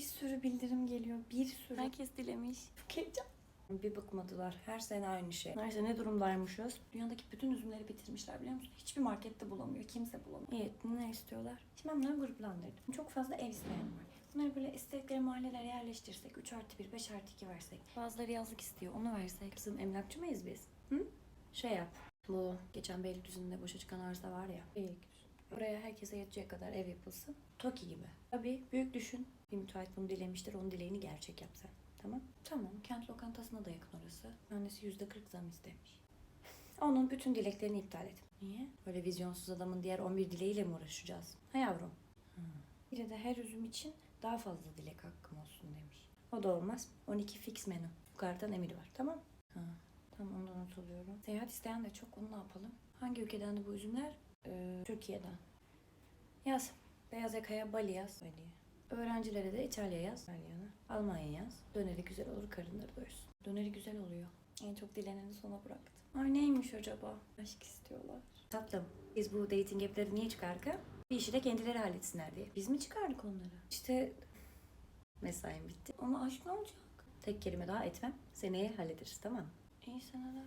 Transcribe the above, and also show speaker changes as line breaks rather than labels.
Bir sürü bildirim geliyor. Bir sürü. Herkes dilemiş. Çok heyecan. Bir bakmadılar. Her sene aynı şey. Her sene ne durumdaymışız? Dünyadaki bütün üzümleri bitirmişler biliyor musun? Hiçbir markette bulamıyor. Kimse bulamıyor. İyi ne istiyorlar? Şimdi ben bunları gruplandırdım. Çok fazla ev isteyen var. Bunları böyle istedikleri mahallelere yerleştirsek, 3 artı 1, 5 artı 2 versek. Bazıları yazlık istiyor, onu versek. Kızım emlakçı mıyız biz? Hı? Şey yap. Bu geçen Beylikdüzü'nde boşa çıkan arsa var ya. Beylikdüzü. Oraya herkese yetecek kadar ev yapılsın. Toki gibi. Tabii büyük düşün. Bir müteahhit bunu dilemiştir. Onun dileğini gerçek yap sen. Tamam. Tamam. Kent lokantasına da yakın orası. Annesi yüzde kırk zam istemiş. Onun bütün dileklerini iptal et. Niye? Böyle vizyonsuz adamın diğer 11 dileğiyle mi uğraşacağız? Ha yavrum. Bir de her üzüm için daha fazla dilek hakkım olsun demiş. O da olmaz. 12 fix menü. Yukarıdan emir var. Tamam. Ha. Tamam ondan not alıyorum. Seyahat isteyen de çok. Onu ne yapalım? Hangi ülkeden de bu üzümler? Ee, Türkiye'den. Yaz. Beyaz yakaya Bali yaz. Bali. Öğrencilere de İtalya yaz. İtalya'na. Almanya yaz. Döneri güzel olur, karınları doyursun. Döneri güzel oluyor. En çok dileneni sona bıraktım. Ay neymiş acaba? Aşk istiyorlar. Tatlım, biz bu dating app'leri niye çıkardık? Bir işi de kendileri halletsinler diye. Biz mi çıkardık onları? İşte mesaim bitti. Ama aşk ne olacak? Tek kelime daha etmem. Seneye hallederiz tamam mı? İyi seneler.